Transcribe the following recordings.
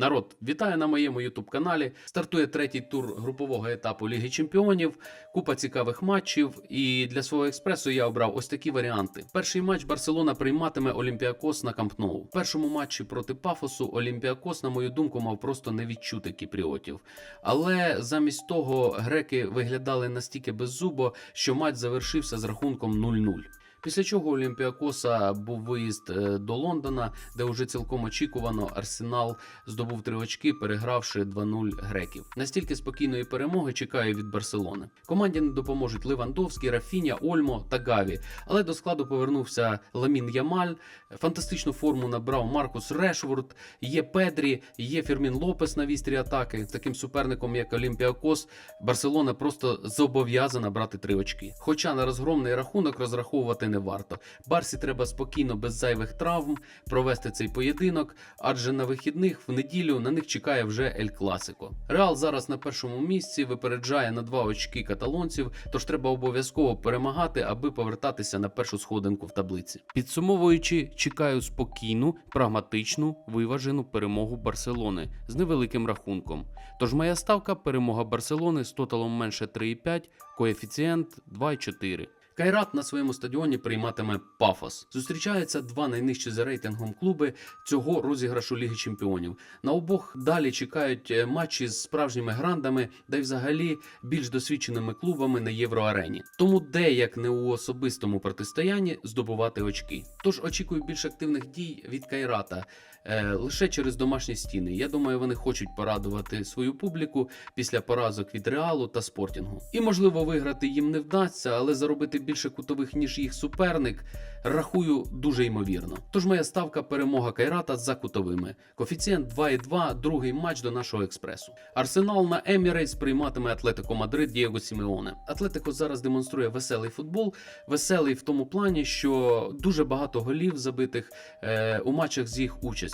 Народ, вітаю на моєму ютуб каналі. Стартує третій тур групового етапу Ліги Чемпіонів. Купа цікавих матчів. І для свого експресу я обрав ось такі варіанти. Перший матч Барселона прийматиме Олімпіакос на Камп Ноу. В першому матчі проти Пафосу Олімпіакос, на мою думку, мав просто не відчути кіпріотів. Але замість того греки виглядали настільки беззубо, що матч завершився з рахунком 0-0. Після чого Олімпіакоса був виїзд е, до Лондона, де уже цілком очікувано Арсенал здобув три очки, перегравши 2-0 греків. Настільки спокійної перемоги чекаю від Барселони. Команді не допоможуть Левандовський, Рафіня, Ольмо та Гаві. Але до складу повернувся Ламін Ямаль. Фантастичну форму набрав Маркус Решворд. Є Педрі, є Фірмін Лопес на вістрі атаки. Таким суперником, як Олімпіакос, Барселона просто зобов'язана брати три очки. Хоча на розгромний рахунок розраховувати не варто. Барсі треба спокійно, без зайвих травм провести цей поєдинок, адже на вихідних в неділю на них чекає вже Ель Класико. Реал зараз на першому місці випереджає на два очки каталонців, тож треба обов'язково перемагати, аби повертатися на першу сходинку в таблиці. Підсумовуючи, чекаю спокійну, прагматичну, виважену перемогу Барселони з невеликим рахунком. Тож моя ставка перемога Барселони з тоталом менше 3,5, коефіцієнт 2,4. Кайрат на своєму стадіоні прийматиме Пафос. Зустрічаються два найнижчі за рейтингом клуби цього розіграшу Ліги Чемпіонів. На обох далі чекають е, матчі з справжніми грандами, да й взагалі більш досвідченими клубами на євроарені. Тому де як не у особистому протистоянні здобувати очки. Тож очікую більш активних дій від Кайрата. Е, лише через домашні стіни. Я думаю, вони хочуть порадувати свою публіку після поразок від Реалу та Спортінгу. І можливо виграти їм не вдасться, але заробити більше кутових ніж їх суперник. Рахую дуже ймовірно. Тож моя ставка перемога Кайрата за кутовими. Коефіцієнт 2,2, другий матч до нашого експресу. Арсенал на Емірейтс прийматиме Атлетико Мадрид Дієго Сімеоне. Атлетико зараз демонструє веселий футбол. Веселий в тому плані, що дуже багато голів забитих е, у матчах з їх участю.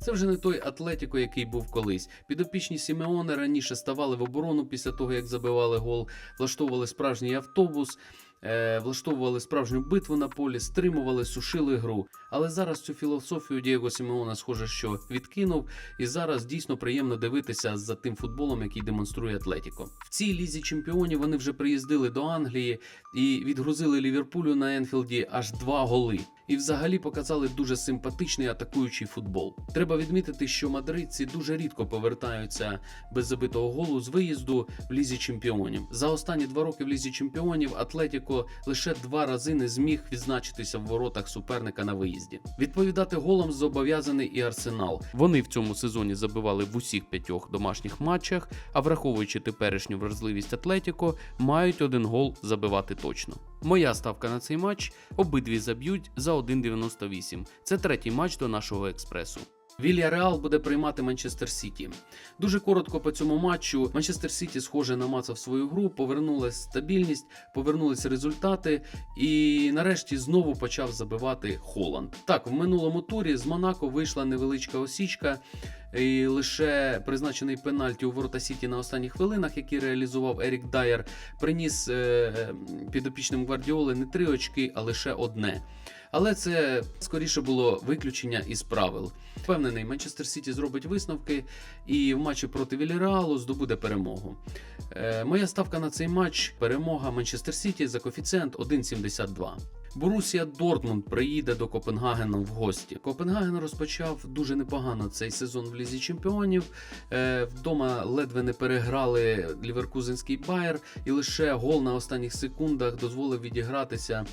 Це вже не той Атлетіко, який був колись. Підопічні Сімеоне раніше ставали в оборону після того, як забивали гол, влаштовували справжній автобус, е, влаштовували справжню битву на полі, стримували, сушили гру. Але зараз цю філософію Дієго Сімеона, схоже, що відкинув, і зараз дійсно приємно дивитися за тим футболом, який демонструє Атлетіко. В цій лізі чемпіонів вони вже приїздили до Англії і відгрузили Ліверпулю на Енфілді аж два голи. І взагалі показали дуже симпатичний атакуючий футбол. Треба відмітити, що мадридці дуже рідко повертаються без забитого голу з виїзду в лізі чемпіонів. За останні два роки в лізі чемпіонів Атлетіко лише два рази не зміг відзначитися в воротах суперника на виїзді. Відповідати голом зобов'язаний і Арсенал. Вони в цьому сезоні забивали в усіх п'ятьох домашніх матчах, а враховуючи теперішню вразливість Атлетіко, мають один гол забивати точно. Моя ставка на цей матч обидві заб'ють за 1,98. Це третій матч до нашого експресу. Вілья Реал буде приймати Манчестер Сіті. Дуже коротко по цьому матчу. Манчестер Сіті, схоже, намацав свою гру, повернулася стабільність, повернулись результати, і нарешті знову почав забивати Холланд. Так, в минулому турі з Монако вийшла невеличка осічка. І лише призначений пенальті у ворота Сіті на останніх хвилинах, який реалізував Ерік Дайер, приніс е, підопічним Гвардіоли не три очки, а лише одне. Але це скоріше було виключення із правил. Впевнений, Манчестер Сіті зробить висновки і в матчі проти Вільяреалу здобуде перемогу. Е, моя ставка на цей матч перемога Манчестер Сіті за коефіцієнт 1,72. Борусія Дортмунд приїде до Копенгагена в гості. Копенгаген розпочав дуже непогано цей сезон в лізі чемпіонів. Е, вдома ледве не переграли ліверкузенський Байер, і лише гол на останніх секундах дозволив відігратися.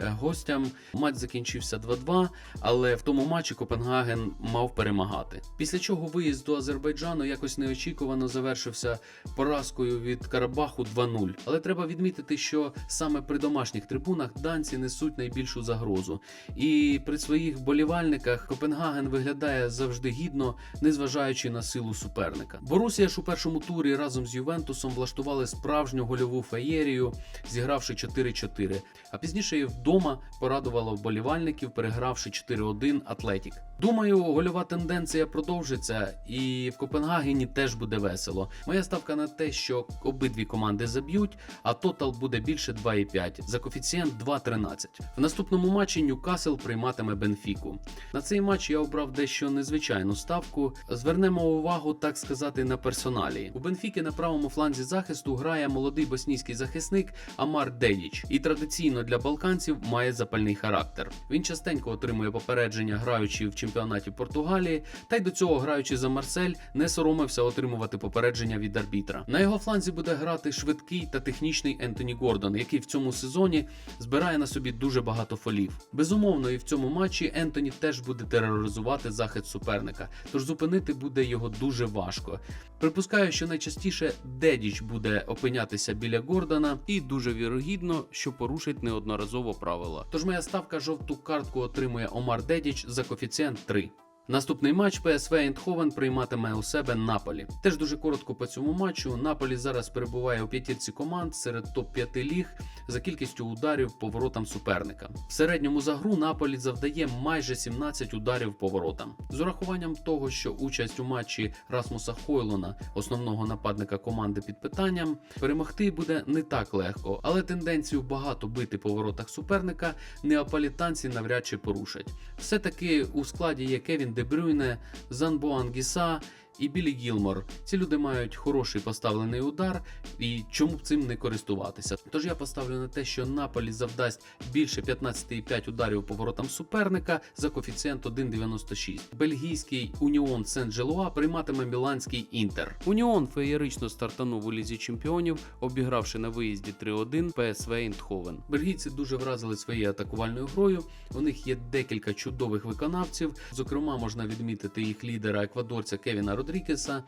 Е, Гостям матч закінчився 2-2, але в тому матчі Копенгаген мав перемагати. Після чого виїзд до Азербайджану якось неочікувано завершився поразкою від Карабаху 2-0. Але треба відмітити, що саме при домашніх трибунах данці несуть найбільшу загрозу. І при своїх болівальниках Копенгаген виглядає завжди гідно, незважаючи на силу суперника. Борусія ж у першому турі разом з Ювентусом влаштували справжню гольову феєрію, зігравши 4-4. А пізніше і вдома порадувало вболівальників, перегравши 4-1 Атлетік. Думаю, гольова тенденція продовжиться, і в Копенгагені теж буде весело. Моя ставка на те, що обидві команди заб'ють, а тотал буде більше 2,5 за коефіцієнт 2,13. В наступному матчі Ньюкасл прийматиме Бенфіку. На цей матч я обрав дещо незвичайну ставку. Звернемо увагу, так сказати, на персоналі. У Бенфіки на правому фланзі захисту грає молодий боснійський захисник Амар Дедіч, і традиційно для балканців має запальний характер. Він частенько отримує попередження, граючи в чемпіонаті Португалії, та й до цього, граючи за Марсель, не соромився отримувати попередження від арбітра. На його фланзі буде грати швидкий та технічний Ентоні Гордон, який в цьому сезоні збирає на собі дуже багато фолів. Безумовно, і в цьому матчі Ентоні теж буде тероризувати захист суперника, тож зупинити буде його дуже важко. Припускаю, що найчастіше Дедіч буде опинятися біля Гордона, і дуже вірогідно, що порушить неодноразово правила. Тож моя ставка жовту картку отримує Омар Дедіч за коефіцієнт 3. Наступний матч ПСВ Ейндховен прийматиме у себе Наполі. Теж дуже коротко по цьому матчу. Наполі зараз перебуває у п'ятірці команд серед топ-5 ліг за кількістю ударів по воротам суперника. В середньому за гру Наполі завдає майже 17 ударів по воротам. З урахуванням того, що участь у матчі Расмуса Хойлона, основного нападника команди під питанням, перемогти буде не так легко, але тенденцію багато бити по воротах суперника неаполітанці навряд чи порушать. Все таки у складі є Кевін Де Занбоангіса Занбо Ангіса і Білі Гілмор. Ці люди мають хороший поставлений удар, і чому б цим не користуватися? Тож я поставлю на те, що Наполі завдасть більше 15,5 ударів по воротам суперника за коефіцієнт 1,96. Бельгійський Уніон Сен-Джелуа прийматиме міланський інтер. Уніон феєрично стартанув у лізі чемпіонів, обігравши на виїзді 3-1 ПСВ Ейндховен. Бельгійці дуже вразили своєю атакувальною грою. У них є декілька чудових виконавців. Зокрема, можна відмітити їх лідера еквадорця Кевіна Родрікеса.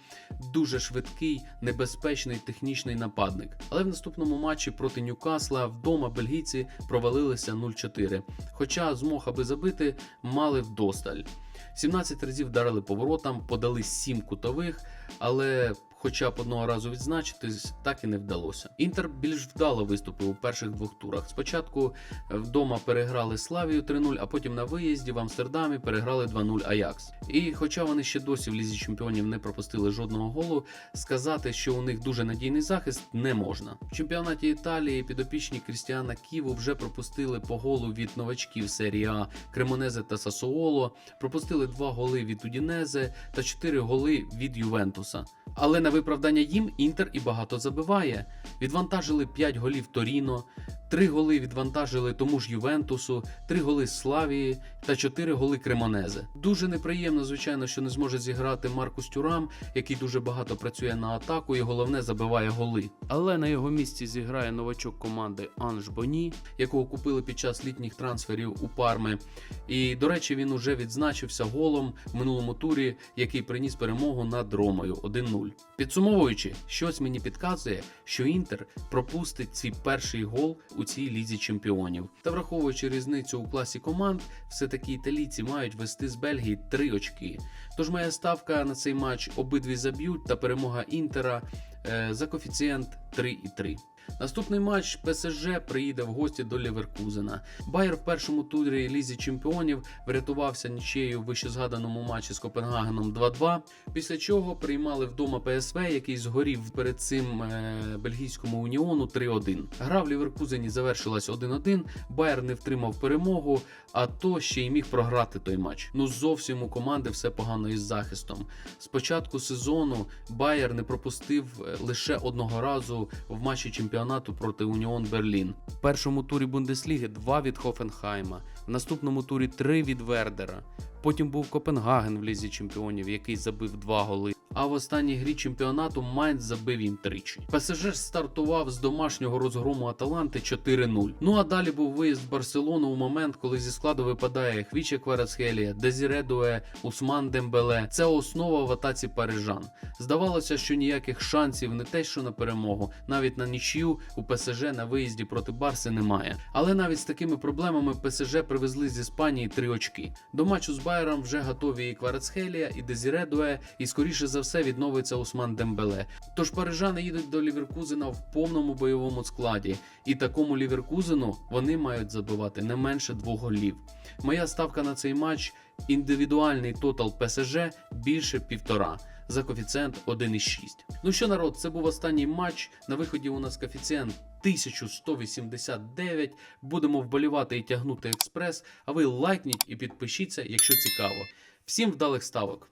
Дуже швидкий, небезпечний технічний нападник. Але в наступному матчі проти Ньюкасла вдома бельгійці провалилися 0-4. Хоча змог аби забити мали вдосталь. 17 разів вдарили поворотам, подали 7 кутових, але хоча б одного разу відзначитись, так і не вдалося. Інтер більш вдало виступив у перших двох турах. Спочатку вдома переграли Славію 3-0, а потім на виїзді в Амстердамі переграли 2-0 Аякс. І хоча вони ще досі в лізі чемпіонів не пропустили жодного голу, сказати, що у них дуже надійний захист, не можна. В чемпіонаті Італії підопічні Крістіана Ківу вже пропустили по голу від новачків серії А Кремонезе та Сасуоло, пропустили два голи від Удінезе та чотири голи від Ювентуса. Але на виправдання їм Інтер і багато забиває. Відвантажили 5 голів Торіно, 3 голи відвантажили тому ж Ювентусу, 3 голи Славії та 4 голи Кремонезе. Дуже неприємно, звичайно, що не зможе зіграти Маркус Тюрам, який дуже багато працює на атаку і головне забиває голи. Але на його місці зіграє новачок команди Анж Боні, якого купили під час літніх трансферів у Парми. І, до речі, він уже відзначився голом в минулому турі, який приніс перемогу над Ромою 1-0. Підсумовуючи, щось мені підказує, що Інтер пропустить свій перший гол у цій лізі чемпіонів. Та враховуючи різницю у класі команд, все таки італійці мають вести з Бельгії три очки. Тож моя ставка на цей матч обидві заб'ють та перемога Інтера е, за коефіцієнт 3,3. Наступний матч ПСЖ приїде в гості до Ліверкузена. Байер в першому турі Лізі Чемпіонів врятувався нічиєю в вищезгаданому матчі з Копенгагеном 2-2. Після чого приймали вдома ПСВ, який згорів перед цим е, бельгійському уніону 3-1. Гра в Ліверкузені завершилась 1-1. Байер не втримав перемогу, а то ще й міг програти той матч. Ну зовсім у команди все погано із захистом. З початку сезону Байер не пропустив е, лише одного разу в матчі чемпіонату проти Уніон Берлін. В першому турі Бундесліги два від Хофенхайма, в наступному турі три від Вердера. Потім був Копенгаген в лізі чемпіонів, який забив два голи. А в останній грі чемпіонату Майнц забив їм тричі. ПСЖ стартував з домашнього розгрому Аталанти 4-0. Ну а далі був виїзд в Барселону у момент, коли зі складу випадає Хвіче Кварацхелія, Дезіре Дуе, Усман Дембеле. Це основа в атаці парижан. Здавалося, що ніяких шансів не те, що на перемогу, навіть на нічию у ПСЖ на виїзді проти Барси немає. Але навіть з такими проблемами ПСЖ при привезли з Іспанії три очки. До матчу з Байером вже готові і Кварацхелія, і Дезіре Дуе, і скоріше за все відновиться Усман Дембеле. Тож парижани їдуть до Ліверкузена в повному бойовому складі, і такому Ліверкузену вони мають забивати не менше двох голів. Моя ставка на цей матч індивідуальний тотал ПСЖ більше півтора. За коефіцієнт 1,6. Ну що, народ, це був останній матч. На виході у нас коефіцієнт 1189. Будемо вболівати і тягнути експрес. А ви лайкніть і підпишіться, якщо цікаво. Всім вдалих ставок!